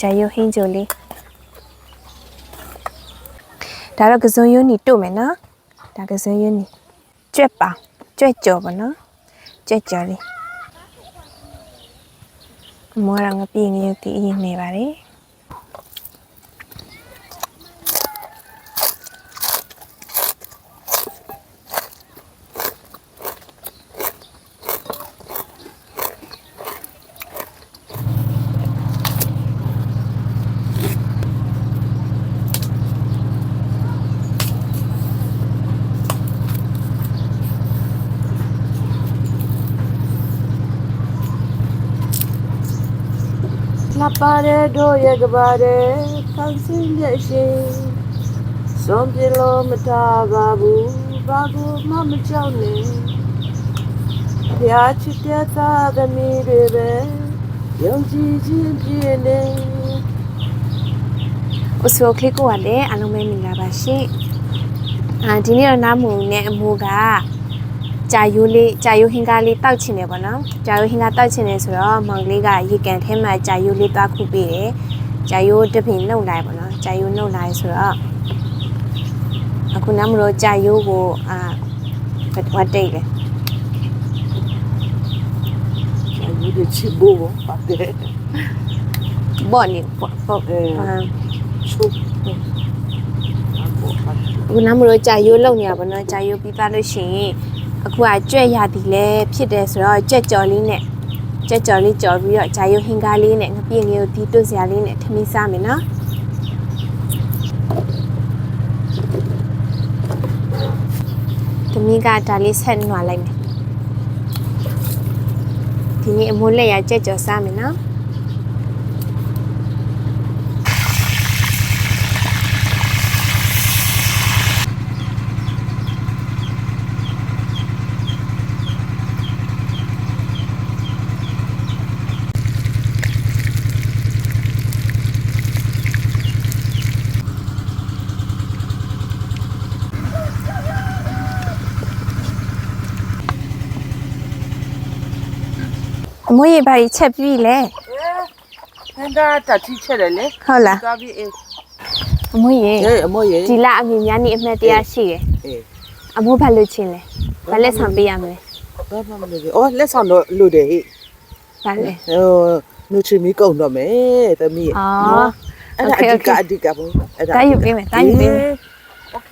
ဂျာယိုဟင်းဂျိုလေးဒါတော့ကစုံယွန်းနီတို့မယ်နော်ဒါကစုံယွန်းနီကြွက်ပါကြွက်ကြော်ပါနော်ကြွက်ကြော်လေးမောရငါပြင်းနေတီးရင်နေပါလေ လှပတဲ့တို့ရဲ့ကပါတဲ့ကောင်းစင်းရဲ့ရှင်စွန်ပြေလို့မထားပါဘူးဘာကိုမှမကြောက်နဲ့ဖျားချစ်တဲ့သားသမီးတွေပဲယုံကြည်ခြင်းပြည့်နေအဆိုကလစ်ကိုကလည်းအားလုံးပဲမင်္ဂလာပါရှင်အာဒီနေ့တော့နားမုံနဲ့အမိုးက ကြာယိုးလေးကြာယိုးဟင်္ကားလေးတောက်ချင်တယ်ပေါ့နော်ကြာယိုးဟင်္ကားတောက်ချင်တယ်ဆိုတော့မောင်လေးကရေကန်ထဲမှာကြာယိုးလေးသွားခုပေးတယ်ကြာယိုးတစ်ပင်နှုတ်လိုက်ပေါ့နော်ကြာယိုးနှုတ်လိုက်ဆိုတော့အခုနားမလို့ကြာယိုးကိုအာဘတ်ဝတ်တိတ်လေအယူတွေချစ်ဖို့ပါတယ်ပေါ့နေပေါ့ပေါ့အဲအာချုပ်တယ်ဘောပါအခုနားမလို့ကြာယိုးလုံနေရပါတော့ကြာယိုးပြီးသားလို့ရှိရင် အခုကကြွက်ရသည်လဲဖြစ်တယ်ဆိုတော့ကြက်ကြော်လေးနဲ့ကြက်ကြော်လေးကြော်ပြီးတော့ကြာယိုးဟင်္ကားလေးနဲ့ငပြည့်ငယ်ကိုဒီတွတ်စရာလေးနဲ့ထမင်းစားမယ်နော်တမီးကဒါလေးဆက်နွားလိုက်မယ်ဒီနေ့အမိုးလက်ရကြက်ကြော်စားမယ်နော် မိုးရေဘာကြီးချက်ပြီးလဲ ဟန်ဒါတတိချက်တယ်လေ ဟုတ်လား သွားပြီးအေး အမိုးရေ ဟေးအမောရေ ဒီလအမြင်များနေအမှတ်တရားရှိတယ် အေး အမိုးဘာလို့ချင်းလဲဘာလက်ဆောင်ပေးရမလဲ ဘာမှမလုပ်ဘူးအော်လက်ဆောင်တော့လို့တယ်ဟေး ဘာလဲ ဟိုနူထရီမီကုန်တော့မယ်သမီး အော် နော်အဲ့ဒါ Okay, အဓိက okay. အဓိကဘုံအဲ့ဒါ တားယူပေးမယ်တားယူပေးမယ် โอเค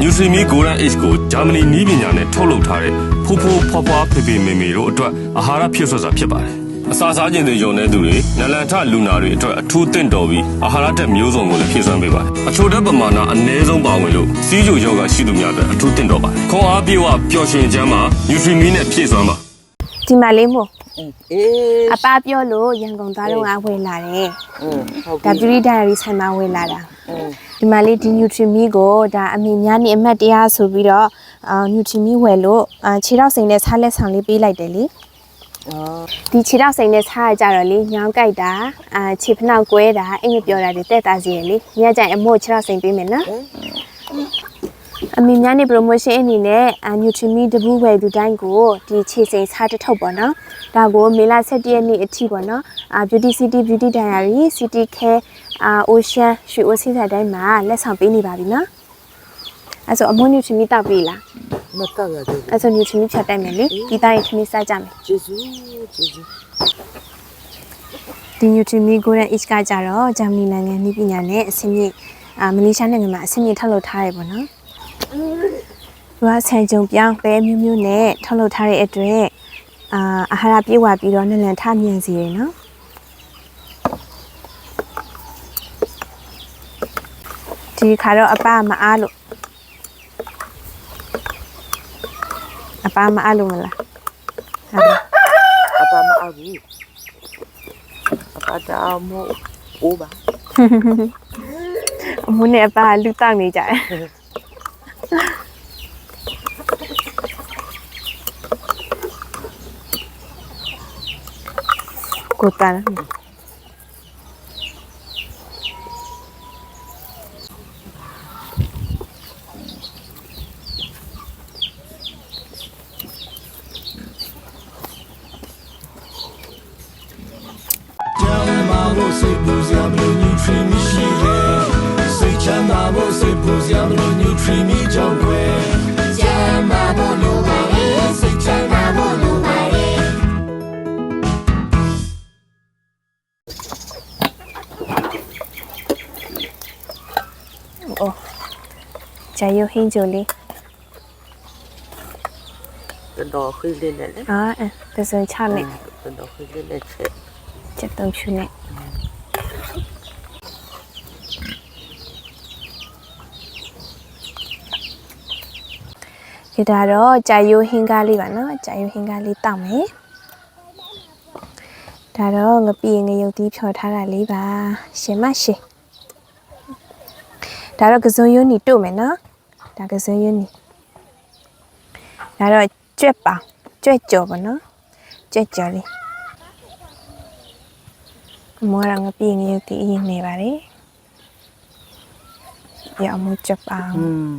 ညူစီမီဂိုရန် H ကိုဂျာမနီနီးပညာနဲ့ထုတ်လုပ်ထားတဲ့ဖိုးဖိုးဖွားဖွားဖေဖေမေမေတို့အတွက်အာဟာရဖြည့်စွက်စာဖြစ်ပါတယ်။အစာစားခြင်းတွေယုံတဲ့သူတွေနလန်ထလူနာတွေအတွက်အထူးသင့်တော်ပြီးအာဟာရဓာတ်မျိုးစုံကိုလည်းဖြည့်စွက်ပေးပါတယ်။အချိုဓာတ်ပမာဏအနည်းဆုံးပါဝင်လို့စီးကျူယောဂရှိသူများအတွက်အထူးသင့်တော်ပါတယ်။ခွန်အားပြေဝပျော်ရွှင်ခြင်းမှာညူစီမီနဲ့ဖြည့်စွက်ပါဒီမလေးမို့အေးအပပြောလို့ရန်ကုန်သားတော့ငါဝယ်လာတယ်။ဟုတ်ကဲ့။ဒါပရီဒါရီဆိုင်မှာဝယ်လာတာ။ ဒီမှာလေးဒီ Nutrimi ကိုဒါအမြင်များနေအမှတ်တရားဆိုပြီးတော့အာ Nutrimi ဝယ်လို့အာခြေထောက်စိမ်နဲ့ဆားလက်ဆောင်လေးပေးလိုက်တယ်လေအော်ဒီခြေထောက်စိမ်နဲ့ဆားရကြတော့လေညောင်းကြိုက်တာအာခြေဖနှောက်ကွဲတာအင်္ဂပြောတာတွေတက်တာစီရလေညကြိုင်အမို့ခြေထောက်စိမ်ပေးမယ်နော်အမေများနေ promotion အနေနဲ့အ Nutrimi တပူးဝယ်သူတိုင်းကိုဒီခြေစိမ်စားတစ်ထုပ်ပေါ့နော်ဒါကိုမေလ17ရက်နေ့အထိပေါ့နော်အာ Beauty City Beauty Diary City Care အာ Ocean ရွှေအိုးစီးစာတိုင်းမှာလက်ဆောင်ပေးနေပါပြီနော်အဲ့ဆိုအမိုး Nutrimi တောက်ပြီလားမတက်ရတယ်အဲ့ဆို Nutrimi ဖြတ်တိုက်မယ်လေဒီသားရင်ထမင်းစားကြမယ်ကျေးဇူးကျေးဇူးဒီ Nutrimi Golden Age ကကြတော့ဂျာမနီနိုင်ငံနည်းပညာနဲ့အဆင့်မြင့်အာမလေးရှားနိုင်ငံမှာအဆင့်မြင့်ထုတ်လုပ်ထားရပေါ့နော်သူကဆန်ကြုံပြောင်းပဲမျိုးမျိုးနဲ့ထုတ်လုပ်ထားတဲ့အတွက်အာအာဟာရပြည့်ဝပြီးတော့နလန်ထမြန်စီရယ်နော် ဒီခါတော့အပမအားလို့အပမအားလို့မလားဟုတ်လားအပါမအဘူးအပါတာမို့အိုးပါအမွန်းနဲ့အပကလူတောက်နေကြတယ်ကိုတန် ကျောင်းမှာဝဖို့စိတ်ပူစရာမလို nutri မရှိတယ်စိတ်ချမ်းသာဖို့စိတ်ပူစရာမလို nutri မိကြောင့်ွယ် ချမ်းသာဖို့လိုပါလေစိတ်ချမ်းသာဖို့လိုပါလေအိုးဂျာယိုဟင်းဂျိုလေးတော်တော်ခွေးလေးနဲ့လေအာအဲသစံချနဲ့တော်တော်ခွေးလေးနဲ့ချက်ချက်တုံးချူနဲ့ဒီဒါတော့ဂျာယိုဟင်းကားလေးပါနော်ဂျာယိုဟင်းကားလေးတောက်မယ်ဒါတော့ငပြေငရုတ်တီးဖြော်ထားတာလေးပါရှင်မရှင်ဒါတော့ကစုံယွန်းနီတို့မယ်နော်ဒါကစုံယွန်းနီဒါတော့ကြွက်ပါကြွက်ကြော်ပါနော်ကြွက်ကြော်လေး အမောရငပြင်းငရုတ်တီးအရင်နေပါတယ်ရအမှုချက်ပါอืม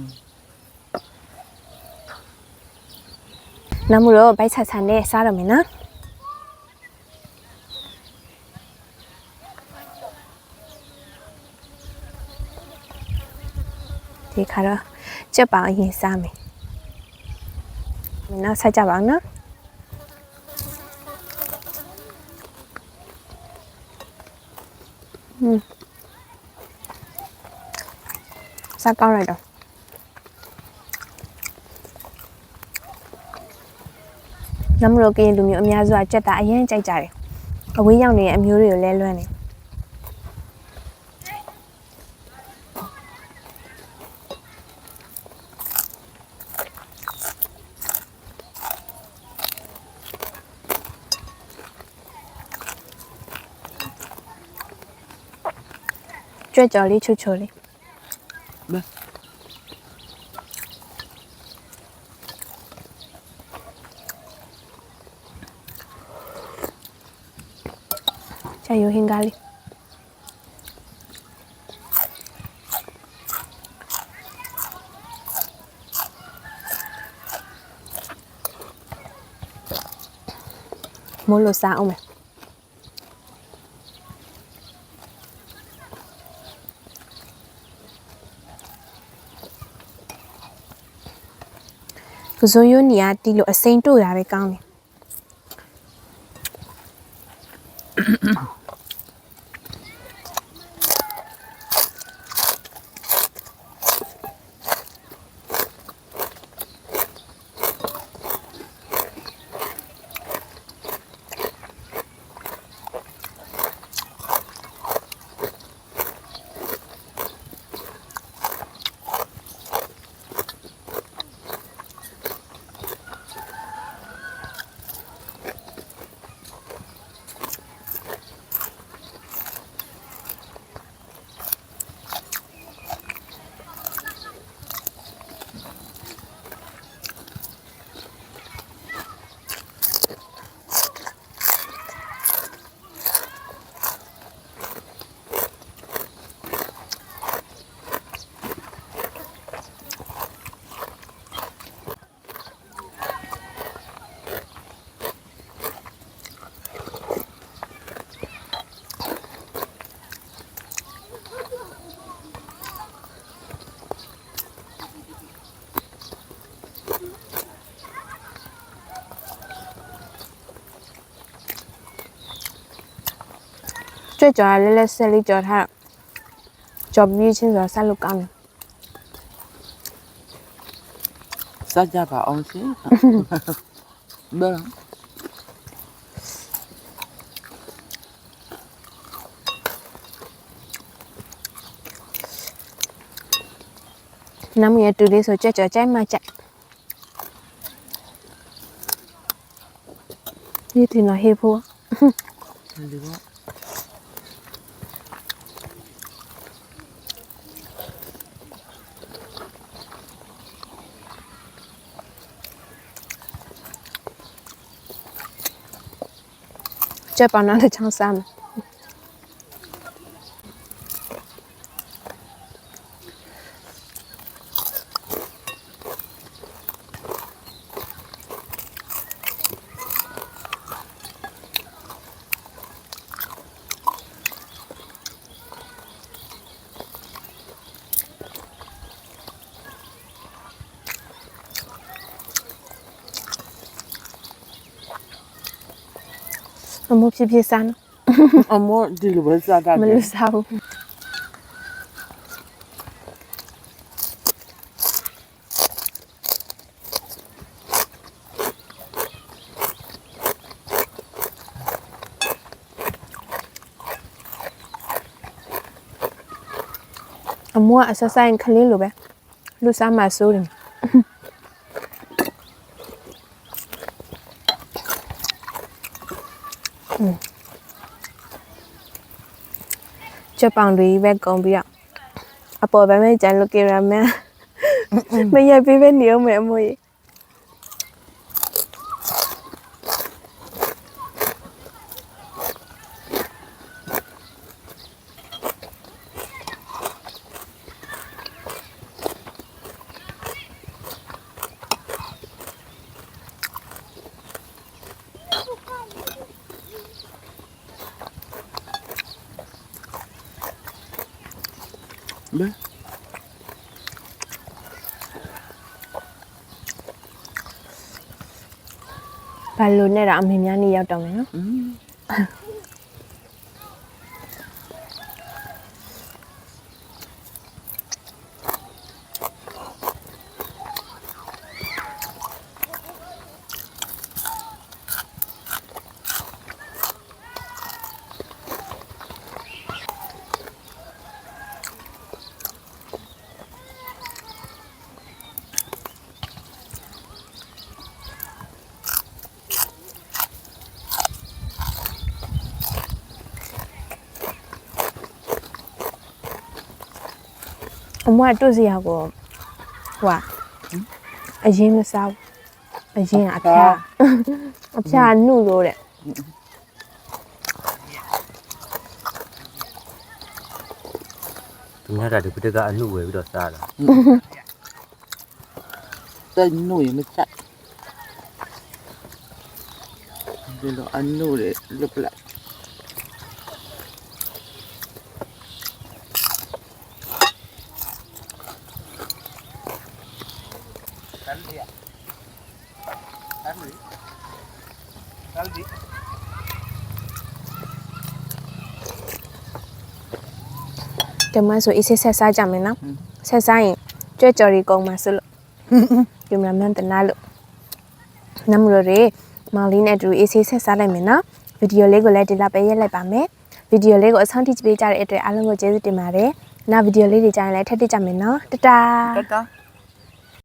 နမှုတော့ဘိုက်ဆာဆန်နဲ့စားရမယ်နော်ဒီခါတော့ချက်ပါအရင်စားမယ်မင်းနောက်ဆက်ကြပါအောင်နော် စားကောင်းလိုက်တော့နမရိုကရင်လူမျိုးအများစုကကြက်တာအရင်ကြိုက်ကြတယ်အဝေးရောက်နေတဲ့အမျိုးတွေကိုလဲလွမ်းနေကြွက်ကြော်လေးချွတ်ချွတ်လေး ချာယိုဟင်္ဂါလေး မိုးလို့စားအောင်မယ်ကစုံယိုနီယာတီလို့အစိမ့်တို့တာပဲကောင်းတယ် ကြွက်ကြော်ရလဲလဲဆက်လေးကြော်ထားတော့ကြော်ပြီးချင်းဆိုတော့ဆက်လို့ကောင်းတယ်စားကြပါအောင်ရှင်ဘယ်နမရတူလေးဆိုကြွက်ကြော်ကြိုက်မှကြိုက်ဒီ တင်လာဟေးဖို့ ဒီဘော ကြွက်ပါနောက်တစ်ချောင်းစားမယ် အမိုးဖြစ်ဖြစ်စားနော်အမောဒီလိုပဲစားတာမလို့စားဘူးအမိုးကအဆက်ဆိုင်ကလေးလိုပဲလူစားမှစိုးတယ် က်ပောင်တွေပဲကုန်ပြီးတော့အပေါ်ပဲမဲ့ကြံလို့ကင်ရမန်မရပေးပဲနေအောင်မယ်အမိုးကြီး ဘယ်ဘာလို့နဲ့တော့အမေများနေရောက်တော့မယ်နော်อืม အမကတွတ်စရာကိုဟိုကအရင်မစားဘူးအရင်ကအဖျားအဖျားနှုတ်လို့တဲ့သူများကဒီပစ်ကအနှုတ်ဝယ်ပြီးတော့စားတာတဲ့နှုတ်ရင်မချက်ဒီလိုအနှုတ်လေလွတ်ပလိုက် တယ်မဆိုအစ်စစ်ဆက်စားကြမယ်နော်ဆက်စားရင်ကြွက်ကြော်ရီကုန်မှာစလို့ယူမမန်တနာလို့နမလို့ရေမောင်လေးနဲ့အတူအစ်စစ်ဆက်စားလိုက်မယ်နော်ဗီဒီယိုလေးကိုလည်းဒီလောက်ပဲရက်လိုက်ပါမယ်ဗီဒီယိုလေးကိုအဆုံးထိကြည့်ပေးကြတဲ့အတွက်အားလုံးကိုကျေးဇူးတင်ပါတယ်နောက်ဗီဒီယိုလေးတွေကြရင်လည်းထပ်တက်ကြမယ်နော်တတာတတာ